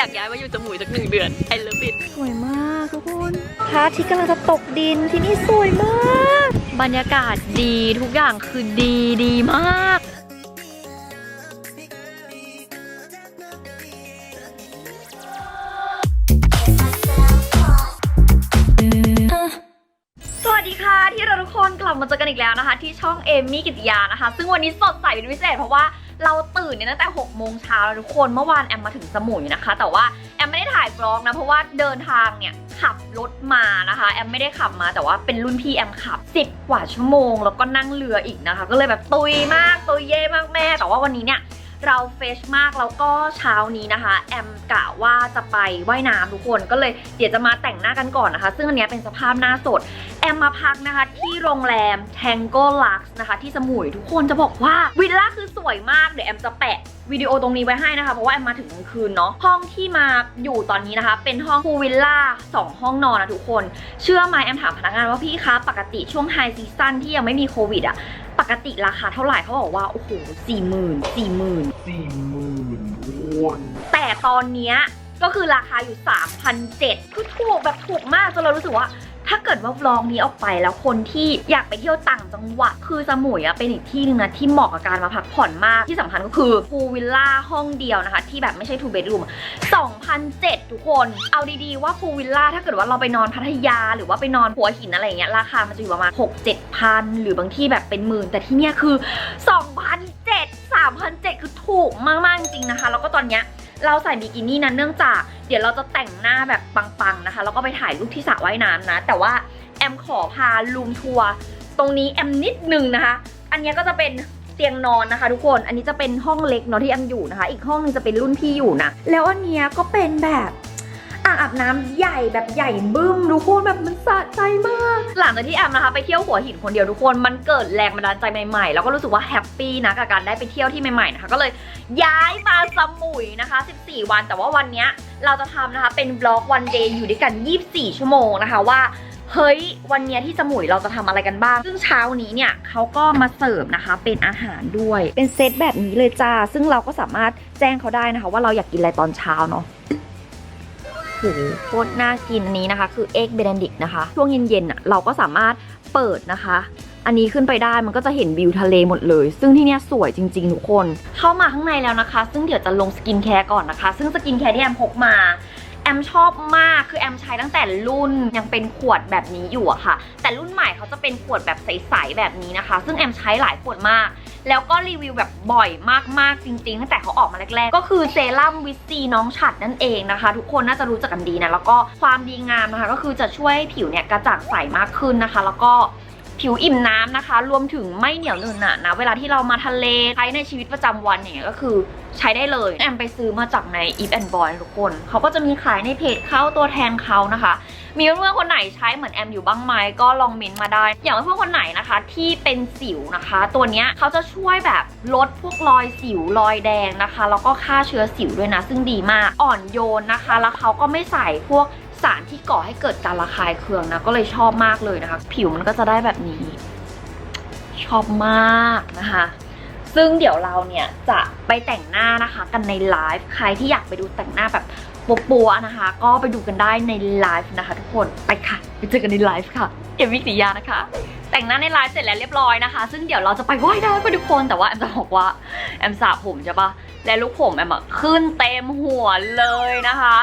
อยากย้ายมาอยู่สมุยสักหนึ่งเดือน I love it สวยมากทุกคนพระอาทิตย์กำลังจะตกดินที่นี่สวยมาก บรรยากาศดีทุกอย่างคือดีดีมาก สวัสดีค่ะที่เราทุกคนกลับมาเจอกันอีกแล้วนะคะ ที่ช่องเอมมี่กิติยานะคะ ซึ่งวันนี้สดใสเป็นพิเศษเพราะว่า เราตื่นเนี่ยตั้งแต่6โมงเช้าแล้วทุกคนเมื่อวานแอมมาถึงสมุยนะคะ แต่ว่าแอมไม่ได้ถ่ายบล็อกนะ เพราะว่าเดินทางเนี่ยขับรถมานะคะ แอมไม่ได้ขับมาแต่ว่าเป็นรุ่นพี่แอมขับ 10 กว่าชั่วโมง แล้วก็นั่งเรืออีกนะคะ ก็เลยแบบตุยมากตุยเย่มากแม่ แต่ว่าวันนี้เนี่ย เราเฟชมากแล้วก็เช้านี้นะคะ แอมกะว่าจะไปว่ายน้ำทุกคนก็เลยเดี๋ยวจะมาแต่งหน้ากันก่อนนะคะ ซึ่งอันนี้เป็นสภาพหน้าสด แอมมาพักนะคะ ที่โรงแรม Tango Lux นะคะ ที่สมุยทุกคนจะบอกว่าวิลล่าคือสวยมากเดี๋ยวแอมจะแปะวิดีโอตรงนี้ไว้ให้นะคะ เพราะว่าแอมมาถึงกลางคืนเนาะห้องที่มาอยู่ตอนนี้นะคะ เป็นห้องพูวิลล่าสองห้องนอนนะทุกคน เชื่อไหมแอมถามพนักงานว่าพี่คะปกติช่วงไฮซีซั่นที่ยังไม่มีโควิดอะ ปกติราคาเท่าไหร่เขาบอกว่า โอ้โหสี่หมื่นสี่หมื่นสี่หมื่นวอนแต่ตอนเนี้ยก็คือราคาอยู่3,700คือถูกแบบถูกมากจนเรารู้สึกว่า ถ้าเกิดว่าบล็อกนี้ออกไปแล้วคนที่อยากไปเที่ยวต่างจังหวัดคือสมุยอะเป็นอีกที่หนึงนะที่เหมาะกับการมาพักผ่อนมากที่สำคัญก็คือพูวิลล่าห้องเดียวนะคะ ที่แบบไม่ใช่ two bedroom 2,007 ทุกคน เอาดีๆว่าพูวิลล่าถ้าเกิดว่าเราไปนอนพัทยา หรือว่าไปนอนหัวหินอะไรเงี้ยราคามันจะอยู่ประมาณ 6 7พันหรือบางที่แบบเป็นหมื่น แต่ที่เนี้ยคือ 2,007 3,007 คือถูกมากๆจริงนะคะ แล้วก็ตอนเนี้ย เราใส่บิกินี่นั้นเนื่องจากเดี๋ยวเราจะแต่งหน้าแบบปังๆนะคะแล้วก็ไปถ่ายรูปที่สระว่ายน้ำนะ แต่ว่าแอมขอพาลูมทัวร์ตรงนี้แอมนิดนึงนะคะ อันนี้ก็จะเป็นเตียงนอนนะคะ ทุกคน อันนี้จะเป็นห้องเล็กเนาะที่แอมอยู่นะคะ อีกห้องหนึงจะเป็นรุ่นพี่อยู่นะ แล้วอันเนี้ยก็เป็นแบบ อ่างอาบน้ำใหญ่แบบใหญ่บึ้มทุกคนแบบมันสะใจมาก หลังจากที่แอมนะคะไปเที่ยวหัวหินคนเดียวทุกคนมันเกิดแรงบันดาลใจใหม่ๆ แล้วก็รู้สึกว่าแฮปปี้นะกับการได้ไปเที่ยวที่ใหม่ๆนะคะก็เลยย้ายมาสมุยนะคะ 14 วันแต่ว่าวันนี้เราจะทำนะคะเป็นบล็อกวันเดย์อยู่ด้วยกัน 24 ชั่วโมงนะคะว่าเฮ้ยวันนี้ที่สมุยเราจะทำอะไรกันบ้าง ซึ่งเช้านี้เนี่ยเขาก็มาเสิร์ฟนะคะ เป็นอาหารด้วย เป็นเซตแบบนี้เลยจ้า ซึ่งเราก็สามารถแจ้งเขาได้นะคะ ว่าเราอยากกินอะไรตอนเช้าเนาะ โหโคตรน่ากินอันนี้นะคะ คือเอ็กเบนดิกนะคะ ช่วงเย็นๆอะเราก็สามารถเปิดนะคะ อันนี้ขึ้นไปได้มันก็จะเห็นวิวทะเลหมดเลย ซึ่งที่เนี้ยสวยจริง ๆ ทุกคน เข้ามาข้างในแล้วนะคะ ซึ่งเดี๋ยวจะลงสกินแคร์ก่อนนะคะ ซึ่งสกินแคร์ที่แอมพกมา แอมชอบมากคือแอมใช้ตั้งแต่รุ่นยังเป็นขวดแบบนี้อยู่อะค่ะ แต่รุ่นใหม่เขาจะเป็นขวดแบบใสๆแบบนี้นะคะ ซึ่งแอมใช้หลายขวดมาก แล้วก็รีวิวแบบบ่อยมากๆจริงๆตั้งแต่เขาออกมาแรกๆ ก็คือเซรั่มวิตซีน้องฉัดนั่นเองนะคะ ทุกคนน่าจะรู้จักกันดีนะแล้วก็ความดีงามนะคะ ก็คือจะช่วยให้ผิวเนี่ยกระจ่างใสมากขึ้นนะคะ แล้วก็ ผิวอิ่มน้ำนะคะ รวมถึงไม่เหนียวเหนอะหนะนะ เวลาที่เรามาทะเลใช้ในชีวิตประจำวันอย่างเงี้ยก็คือใช้ได้เลย แอมไปซื้อมาจากใน Eve and Boy ทุกคน เขาก็จะมีขายในเพจเขาตัวแทนเขานะคะ มีเพื่อนคนไหนใช้เหมือนแอมอยู่บ้างไหมก็ลองเมนมาได้ อย่างเพื่อนคนไหนนะคะ ที่เป็นสิวนะคะ ตัวเนี้ยเขาจะช่วยแบบลดพวกรอยสิวรอยแดงนะคะ แล้วก็ฆ่าเชื้อสิวด้วยนะ ซึ่งดีมาก อ่อนโยนนะคะ แล้วเขาก็ไม่ใส่พวก สารที่ก่อให้เกิดการระคายเคืองนะ ก็เลยชอบมากเลยนะคะ ผิวมันก็จะได้แบบนี้ ชอบมากนะคะ ซึ่งเดี๋ยวเราเนี่ยจะไปแต่งหน้านะคะ กันในไลฟ์ใครที่อยากไปดูแต่งหน้าแบบปัวๆนะคะ ก็ไปดูกันได้ในไลฟ์นะคะ ทุกคนไปค่ะไปเจอกันในไลฟ์ค่ะเอมวิสิยานะคะ แต่งหน้าในไลฟ์เสร็จแล้วเรียบร้อยนะคะ ซึ่งเดี๋ยวเราจะไปว่ายน้ำกันทุกคนแต่ว่าแอมจะบอกว่าแอมสระผมใช่ปะและลูกผมแอมอะขึ้นเต็มหัวเลยนะคะ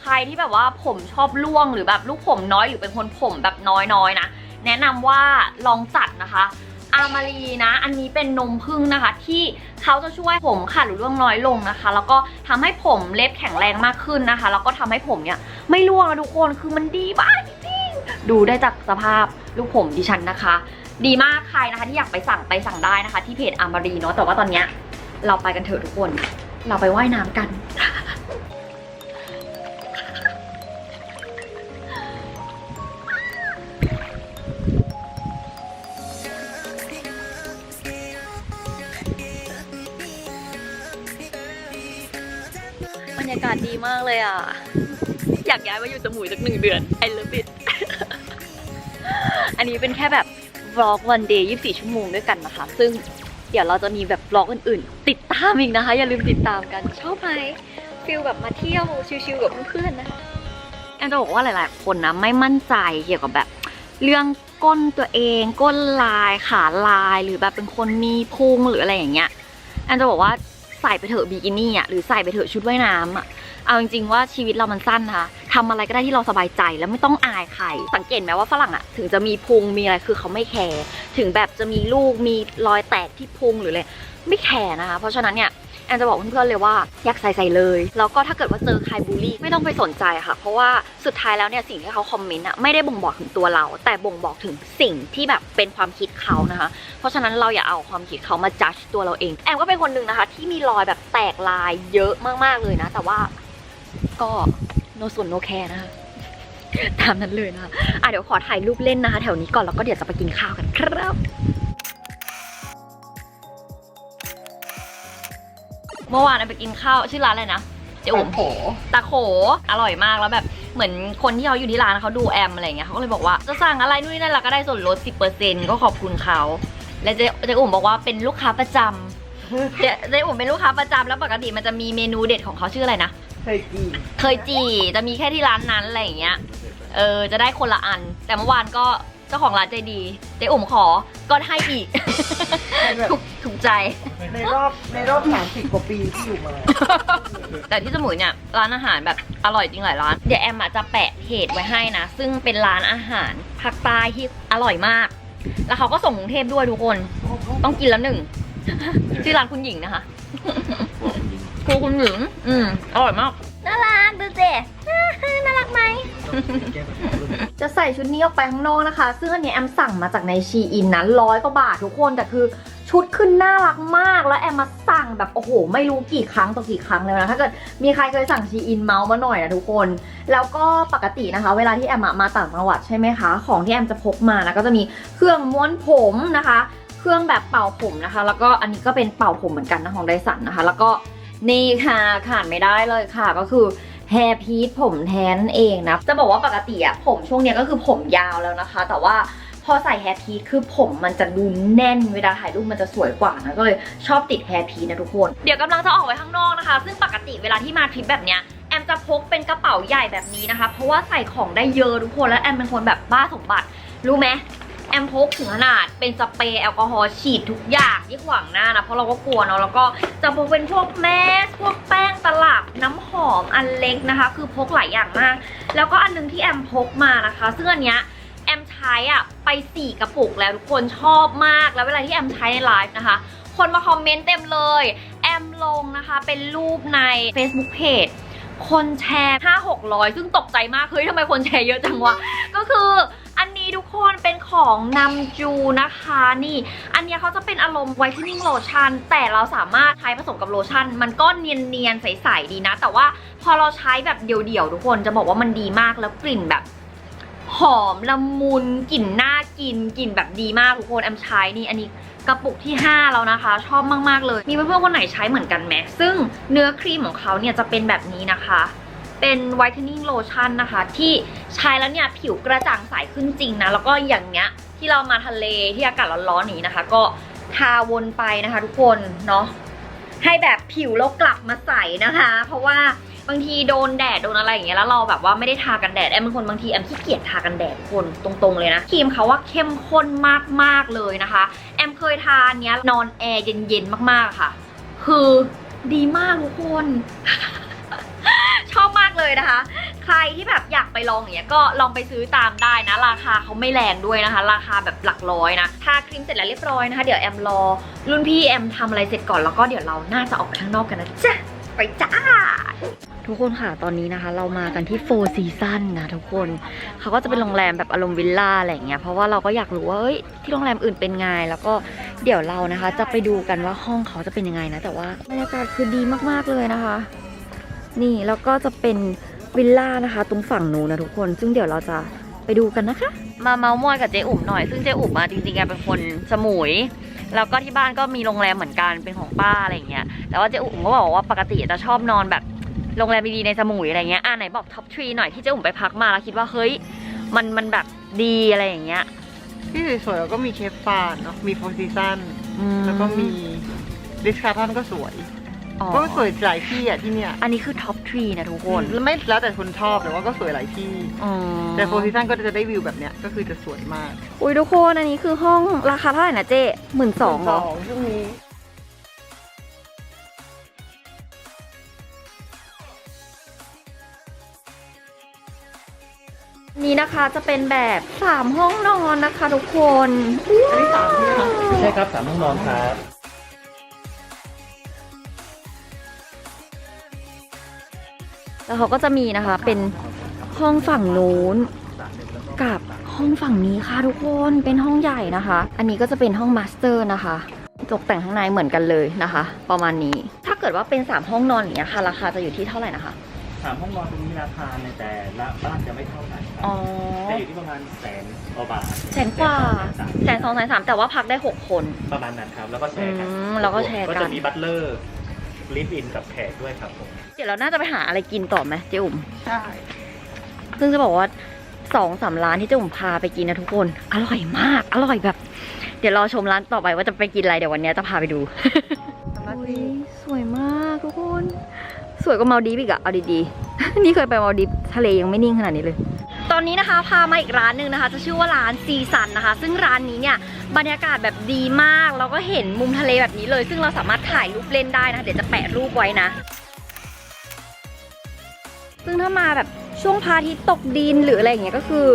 ใครที่แบบว่าผมชอบร่วงหรือแบบลูกผมน้อยหรือเป็นคนผมแบบน้อยๆนะ แนะนำว่าลองจัดนะคะอามารีนะ อันนี้เป็นนมพึ่งนะคะ ที่เขาจะช่วยผมขาดหรือร่วงน้อยลงนะคะ แล้วก็ทำให้ผมเล็บแข็งแรงมากขึ้นนะคะ แล้วก็ทำให้ผมเนี่ยไม่ร่วงนะทุกคนคือมันดีมากจริงๆดูได้จากสภาพลูกผมดิฉันนะคะ ดีมากใครนะคะที่อยากไปสั่งไปสั่งได้นะคะ ที่เพจอามารีเนาะแต่ว่าตอนเนี้ยเราไปกันเถอะทุกคน เราไปว่ายน้ำกันากเลยอะ อยากย้ายมาอยู่สมุยสักหนึ่งเดือน I love it อันนี้เป็นแค่แบบวล็อกวันเดย์24 ชั่วโมงด้วยกันนะคะ ซึ่งเดี๋ยวเราจะมีแบบวล็อกอื่นๆ ติดตามอีกนะคะ อย่าลืมติดตามกันชอบไหมฟิลแบบมาเที่ยวชิลๆกับเพื่อนๆนะแอนจะบอกว่าหลายๆ คนนะไม่มั่นใจเกี่ยวกับแบบ เรื่องก้นตัวเองก้นลายขาลายหรือแบบเป็นคนมีพุงหรืออะไรอย่างเงี้ยแอนจะบอกว่าใส่ไปเถอะบิกินี่อะหรือใส่ไปเถอะชุดว่ายน้ำอะ เอาจริงๆว่าชีวิตเรามันสั้นนะคะทำอะไรก็ได้ที่เราสบายใจแล้วไม่ต้องอายใคร สังเกตไหมว่าฝรั่งอะถึงจะมีพุงมีอะไรคือเขาไม่แคร์ถึงแบบจะมีลูกมีรอยแตกที่พุงหรืออะไรไม่แคร์นะคะ เพราะฉะนั้นเนี่ยแอนจะบอกเพื่อนๆเลยว่าอยากใส่ใส่เลย แล้วก็ถ้าเกิดว่าเจอใครบูลลี่ไม่ต้องไปสนใจค่ะ เพราะว่าสุดท้ายแล้วเนี่ยสิ่งที่เขาคอมเมนต์อะไม่ได้บ่งบอกถึงตัวเรา แต่บ่งบอกถึงสิ่งที่แบบเป็นความคิดเขานะคะ เพราะฉะนั้นเราอย่าเอาความคิดเขามาจัดตัวเราเองแอมก็เป็นคนหนึ่งนะคะ ที่มีรอยแบบแตกลายเยอะมากๆเลยนะ แต่ว่า ก็โนส่วนโนแคร์นะคะ ตามนั้นเลยนะคะอะเดี๋ยวขอถ่ายรูปเล่นนะคะ แถวนี้ก่อนแล้วก็เดี๋ยวจะไปกินข้าวกันครับเมื่อวานเอาไปกินข้าวชื่อร้านอะไรนะเจ๊อุ๋มโผตาโขอร่อยมากแล้วแบบเหมือนคนที่เขาอยู่ที่ร้านเขาดูแอมอะไรเงี้ยเขาก็เลยบอกว่าจะสั่งอะไรนู่นนี่นั่นเราก็ได้ส่วนลด 10%ก็ขอบคุณเขา และเจ๊เจ๊อุ๋มบอกว่าเป็นลูกค้าประจำเจ๊เจ๊อุ๋มเป็นลูกค้าประจำแล้วปกติมันจะมีเมนูเด็ดของเขาชื่ออะไรนะ เคยกินเคยจีจะมีแค่ที่ร้านนั้นอะไรอย่างเงี้ย เออ จะได้คนละอัน แต่เมื่อวานก็เจ้าของร้านใจดีเจ๊อุ๋มขอก็ให้อีกแบบถูกถูกใจ ในรอบในรอบสามสิบกว่าปีที่อยู่มา แต่ที่สมุยเนี่ยร้านอาหารแบบอร่อยจริงหลายร้าน เดี๋ยวแอมอะจะแปะเพจไว้ให้นะ ซึ่งเป็นร้านอาหารภาคใต้ที่อร่อยมาก แล้วเขาก็ส่งกรุงเทพด้วยทุกคน ต้องกินแล้วหนึ่ง ชื่อร้านคุณหญิงนะคะค รูคุณหญิง อืมอร่อยมาก น่ารักดูเจน่ารักไหม จะใส่ชุดนี้ออกไปข้างนอกนะคะ ซึ่งอันเนี้ยแอมสั่งมาจากในชีอินนะร้อยกว่าบาททุกคน แต่คือชุดขึ้นน่ารักมาก แล้วแอมมาสั่งแบบโอ้โห ไม่รู้กี่ครั้งต่อกี่ครั้งแล้วนะ ถ้าเกิดมีใครเคยสั่งชีอินเมาส์มาหน่อยนะทุกคน แล้วก็ปกตินะคะ เวลาที่แอมมาต่างจังหวัดใช่ไหมคะ ของที่แอมจะพกมานะก็จะมีเครื่องม้วนผมนะคะ เครื่องแบบเป่าผมนะคะ แล้วก็อันนี้ก็เป็นเป่าผมเหมือนกันนะของไดสันนะคะ แล้วก็ นี่ค่ะขาดไม่ได้เลยค่ะก็คือแฮร์พีทผมแทนนั่นเองนะ จะบอกว่าปกติอะผมช่วงนี้ก็คือผมยาวแล้วนะคะ แต่ว่าพอใส่แฮร์พีทคือผมมันจะดูแน่นเวลาถ่ายรูปมันจะสวยกว่านะก็เลยชอบติดแฮร์พีทนะทุกคน เดี๋ยวกำลังจะออกไปข้างนอกนะคะ ซึ่งปกติเวลาที่มาทริปแบบเนี้ยแอมจะพกเป็นกระเป๋าใหญ่แบบนี้นะคะ เพราะว่าใส่ของได้เยอะทุกคนและแอมเป็นคนแบบบ้าสมบัติรู้ไหม แอมพกถึงขนาดเป็นสเปรย์แอลกอฮอล์ฉีดทุกอย่างที่ขวางหน้านะเพราะเราก็กลัวเนาะแล้วก็จะพกเป็นพวกแมสพวกแป้งตลับน้ำหอมอันเล็กนะคะ คือพกหลายอย่างมาก แล้วก็อันหนึงที่แอมพกมานะคะซึ่งอันเนี้ยแอมใช้อะไปสี่กระปุกแล้วทุกคนชอบมากแล้วเวลาที่แอมใช้ในไลฟ์นะคะ คนมาคอมเมนต์เต็มเลย แอมลงนะคะเป็นรูปใน Facebook Page คนแชร์ 5 600 ซึ่งตกใจมาก เฮ้ยทำไมคนแชร์เยอะจังวะ ก็คือ ทุกคนเป็นของนำจูนะคะนี่ อันนี้เขาจะเป็นอารมณ์ไวท์เทนนิ่งโลชั่นแต่เราสามารถใช้ผสมกับโลชั่น มันก็เนียนๆใสๆดีนะ แต่ว่าพอเราใช้แบบเดี่ยวๆทุกคนจะบอกว่ามันดีมากแล้วกลิ่นแบบหอมละมุนกลิ่นน่ากินกลิ่นแบบดีมากทุกคนแอมใช้นี่อันนี้กระปุกที่ 5 แล้วนะคะ ชอบมากๆเลย มีเพื่อนๆคนไหนใช้เหมือนกันไหมซึ่งเนื้อครีมของเขาเนี่ยจะเป็นแบบนี้นะคะ เป็น whitening lotion นะคะ ที่ใช้แล้วเนี่ยผิวกระจ่างใสขึ้นจริงนะ แล้วก็อย่างเนี้ยที่เรามาทะเลที่อากาศร้อนๆนี้นะคะ ก็ทาวนไปนะคะทุกคนเนาะให้แบบผิวเรากลับมาใสนะคะ เพราะว่าบางทีโดนแดดโดนอะไรอย่างเงี้ยแล้วเราแบบว่าไม่ได้ทากันแดดแอมเป็นคนบางทีแอมขี้เกียจทากันแดดคนตรงๆเลยนะครีมเขาว่าเข้มข้นมากๆเลยนะคะ แอมเคยทานเนี้ยนอนแอร์เย็นๆมากๆค่ะ คือดีมากทุกคน อบมากเลยนะคะ ใครที่แบบอยากไปลองอย่างเงี้ยก็ลองไปซื้อตามได้นะ ราคาเขาไม่แรงด้วยนะคะ ราคาแบบหลักร้อยนะทาครีมเสร็จแล้วเรียบร้อยนะคะ เดี๋ยวแอมรอรุ่นพี่แอมทำอะไรเสร็จก่อนแล้วก็เดี๋ยวเราน่าจะออกไปข้างนอกกันนะจ๊ะไปจ้าทุกคนค่ะตอนนี้นะคะ เรามากันที่โฟร์ซีซันนะทุกคนเขาก็จะเป็นโรงแรมแบบอารมณ์วิลล่าอะไรอย่างเงี้ยเพราะว่าเราก็อยากรู้ว่าเอ้ยที่โรงแรมอื่นเป็นไงแล้วก็เดี๋ยวเรานะคะ จะไปดูกันว่าห้องเขาจะเป็นยังไงนะ แต่ว่าบรรยากาศคือดีมากๆเลยนะคะ นี่แล้วก็จะเป็นวิลล่านะคะ ตรงฝั่งนู้นนะทุกคน ซึ่งเดี๋ยวเราจะไปดูกันนะคะ มาเมาส์มอยกับเจ๊อุ๋มหน่อย ซึ่งเจ๊อุ๋มอะจริงๆแกเป็นคนสมุย แล้วก็ที่บ้านก็มีโรงแรมเหมือนกันเป็นของป้าอะไรอย่างเงี้ย แต่ว่าเจ๊อุ๋มก็บอกว่าปกติจะชอบนอนแบบโรงแรมดีๆในสมุยอะไรเงี้ย อ่าไหนบอกท็อปทรีหน่อยที่เจ๊อุ๋มไปพักมาแล้วคิดว่าเฮ้ย มันมันแบบดีอะไรอย่างเงี้ย ที่สวยๆแล้วก็มีเคฟฟานเนาะ มีโฟร์ซีซันอืแล้วก็มีริสคาร์ทันก็สวย อ๋อก็สวยหลายที่อะที่เนี่ยอันนี้คือท็อปทรีนะทุกคนแล้วไม่แล้วแต่คนชอบแต่ว่าก็สวยหลายที่อืมแต่โฟร์ซีซันก็จะได้วิวแบบเนี้ยก็คือจะสวยมากอุ้ยทุกคนอันนี้คือห้องราคาเท่าไหร่นะเจ๊หมื่นสองเหรอ ช่วงนี้นี่นะคะจะเป็นแบบสามห้องนอนนะคะทุกคน อันนี้สามที่นะคะใช่ครับสามห้องนอนครับ แล้วเขาก็จะมีนะคะเป็นห้องฝั่งนู้นกับห้องฝั่งนี้ค่ะทุกคนเป็นห้องใหญ่นะคะ อันนี้ก็จะเป็นห้องมาสเตอร์นะคะ ตกแต่งข้างในเหมือนกันเลยนะคะ ประมาณนี้ถ้าเกิดว่าเป็นสามห้องนอนอย่างเงี้ยค่ะราคาจะอยู่ที่เท่าไหร่นะคะสามห้องนอนตรงนี้ราคาในแต่ละบ้านจะไม่เท่ากันครับอ๋อจะอยู่ที่ประมาณแสนกว่าบาทแสนกว่าสามแสนสองแสนสามแต่ว่าพักได้หกคนประมาณนั้นครับ แล้วก็แชร์กันอืมแล้วก็แชร์กันก็จะมีบัตเลอร์ ลิฟอินกับแขกด้วยครับผม เดี๋ยวเราน่าจะไปหาอะไรกินต่อไหมเจ๊อุ๋มใช่ ซึ่งจะบอกว่าสองสามร้านที่เจ๊อุ๋มพาไปกินนะทุกคน อร่อยมาก อร่อยแบบ เดี๋ยวรอชมร้านต่อไปว่าจะไปกินอะไรเดี๋ยววันนี้จะพาไปดู สวยมากทุกคน สวยกว่ามาดีฟอีกอะเอาดีๆ นี่เคยไปมาดีฟทะเลยังไม่นิ่งขนาดนี้เลย ตอนนี้นะคะพามาอีกร้านหนึ่งนะคะ จะชื่อว่าร้านซีซันนะคะ ซึ่งร้านนี้เนี่ยบรรยากาศแบบดีมากเราก็เห็นมุมทะเลแบบนี้เลย ซึ่งเราสามารถถ่ายรูปเล่นได้นะคะ เดี๋ยวจะแปะรูปไว้นะ ซึ่งถ้ามาแบบช่วงพระอาทิตย์ตกดินหรืออะไรอย่างเงี้ยก็คือ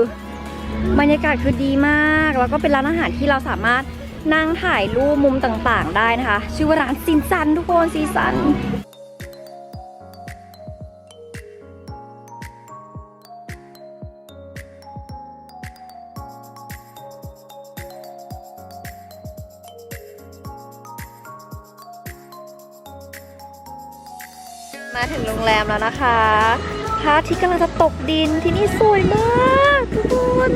บรรยากาศคือดีมาก แล้วก็เป็นร้านอาหารที่เราสามารถนั่งถ่ายรูปมุมต่างๆ ได้นะคะ ชื่อว่าร้านซินซันทุกคนซีซัน มาถึงโรงแรมแล้วนะคะพระอาทิตย์กำลังจะตกดินที่นี่สวยมากทุกคน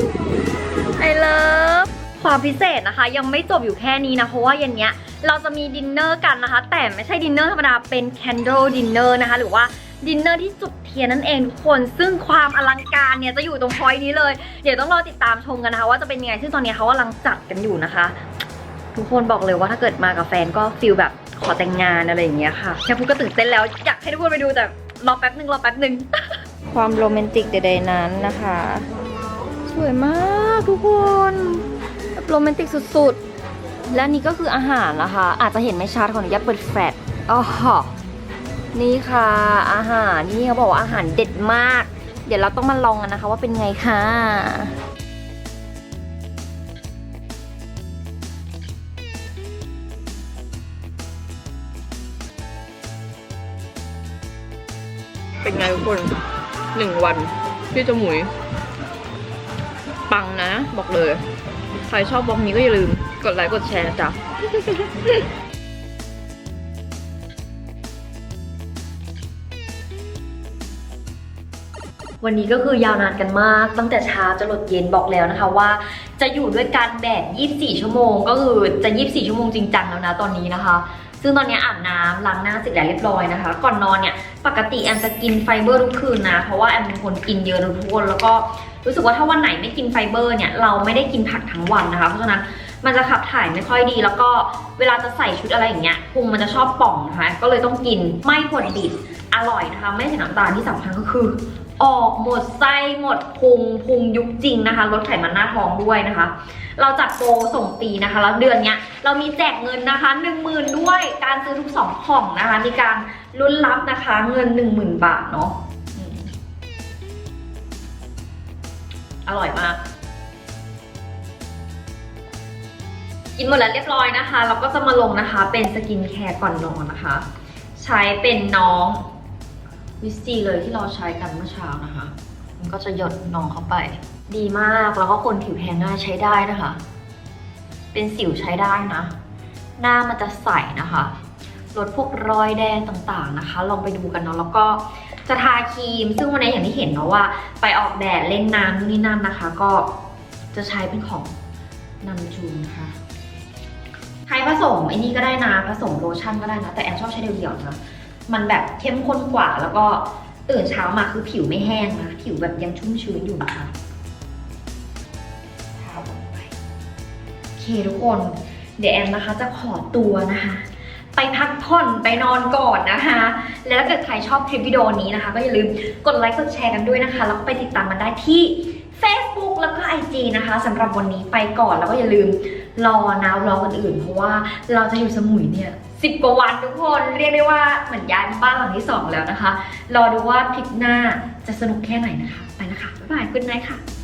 ไอเลิฟความพิเศษนะคะ ยังไม่จบอยู่แค่นี้นะ เพราะว่าเย็นเนี้ยเราจะมีดินเนอร์กันนะคะ แต่ไม่ใช่ดินเนอร์ธรรมดาเป็น candle dinner นะคะ หรือว่าดินเนอร์ที่จุดเทียนนั่นเองทุกคน ซึ่งความอลังการเนี่ยจะอยู่ตรงพอยนี้เลย เดี๋ยวต้องรอติดตามชมกันนะคะ ว่าจะเป็นยังไงซึ่งตอนนี้เขากำลังจัดกันอยู่นะคะ ทุกคนบอกเลยว่าถ้าเกิดมากับแฟนก็ฟิลแบบ ขอแต่งงานอะไรอย่างเงี้ยค่ะแค่พูดก็ตื่นเต้นแล้วอยากให้ทุกคนไปดูแต่รอแป๊บนึงรอแป๊บนึงความโรแมนติกใดๆนั้นนะคะ สวยมากทุกคนแบบโรแมนติกสุดๆ และนี่ก็คืออาหารนะคะ อาจจะเห็นไม่ชัดขออนุญาตเปิดแฟลชอ๋อนี่ค่ะ อาหารนี่เขาบอกว่าอาหารเด็ดมาก เดี๋ยวเราต้องมาลองกันนะคะว่าเป็นไงค่ะ เป็นไงทุกคนหนึ่งวันที่จะหมุย ปังนะ บอกเลย ใครชอบบล็อกนี้ก็อย่าลืม กดไลค์กดแชร์นะจ้ะวันนี้ก็คือยาวนานกันมาก ตั้งแต่เช้าจะหลดเย็นบอกแล้วนะคะว่า จะอยู่ด้วยกันแบบ 24 ชั่วโมง ก็คือจะ 24 ชั่วโมงจริงจังแล้วนะตอนนี้นะคะ ซึ่งตอนนี้อาบน้ำล้างหน้าเสร็จแล้วเรียบร้อยนะคะ ก่อนนอนเนี่ย ปกติแอมจะกินไฟเบอร์ทุกคืนนะ เพราะว่าแอมเป็นคนกินเยอะทุกคนแล้วก็รู้สึกว่าถ้าวันไหนไม่กินไฟเบอร์เนี่ยเราไม่ได้กินผักทั้งวันนะคะ เพราะฉะนั้นมันจะขับถ่ายไม่ค่อยดี แล้วก็เวลาจะใส่ชุดอะไรอย่างเงี้ยพุงมันจะชอบป่องนะคะก็เลยต้องกินไม่ผดดิบอร่อยนะคะ ไม่ใส่น้ำตาลที่สำคัญก็คือ ออกหมดไส้หมดพุงพุงยุบจริงนะคะลดไขมันหน้าท้องด้วยนะคะ เราจัดโปรส่งฟรีนะคะแล้วเดือนเนี้ยเรามีแจกเงินนะคะ 1 0,000 ด้วยการซื้อทุกสองกล่องนะคะ มีการลุ้นรับนะคะเงิน 10,000 บาทเนาะออร่อยมาก กินหมดแล้วเรียบร้อยนะคะ เราก็จะมาลงนะคะ เป็นสกินแคร์ก่อนนอนนะคะ ใช้เป็นน้อง วิสซีเลยที่เราใช้กันเมื่อเช้านะคะมันก็จะหยดนองเข้าไป ดีมากแล้วก็คนผิวแพ้งง่ายใช้ได้นะคะ เป็นสิวใช้ได้นะ หน้ามันจะใสนะคะลดพวกรอยแดงต่างๆนะคะ ลองไปดูกันเนาะแล้วก็จะทาครีม ซึ่งวันนี้อย่างที่เห็นเนาะว่า ไปออกแดดเล่นน้ำนู่นนี่นั่นนะคะ ก็จะใช้เป็นของนันจูนนะคะใช้ผสมไอ้นี่ก็ได้นะผสมโลชั่นก็ได้นะแต่แอนชอบใช้เดี่ยวๆนะ มันแบบเข้มข้นกว่า แล้วก็ตื่นเช้ามาคือผิวไม่แห้งนะผิวแบบยังชุ่มชื้นอยู่นะคะทาลงไปโอเคทุกคน เดี๋ยวแอมนะคะจะขอตัวนะคะ ไปพักผ่อนไปนอนก่อนนะคะ แล้วถ้าเกิดใครชอบคลิปวิดีโอนี้นะคะ ก็อย่าลืมกดไลค์กดแชร์กันด้วยนะคะ แล้วก็ไปติดตามมันได้ที่ Facebook แล้วก็ IG นะคะสำหรับวันนี้ไปก่อนแล้วก็อย่าลืมรอนะรอกันอื่น เพราะว่าเราจะอยู่สมุยเนี่ย สิบกว่าวันทุกคนเรียกได้ว่าเหมือนย้ายมาบ้านหลังที่สองแล้วนะคะ รอดูว่าทริปหน้าจะสนุกแค่ไหนนะคะ ไปนะคะ บ๊ายบายคุณนายค่ะ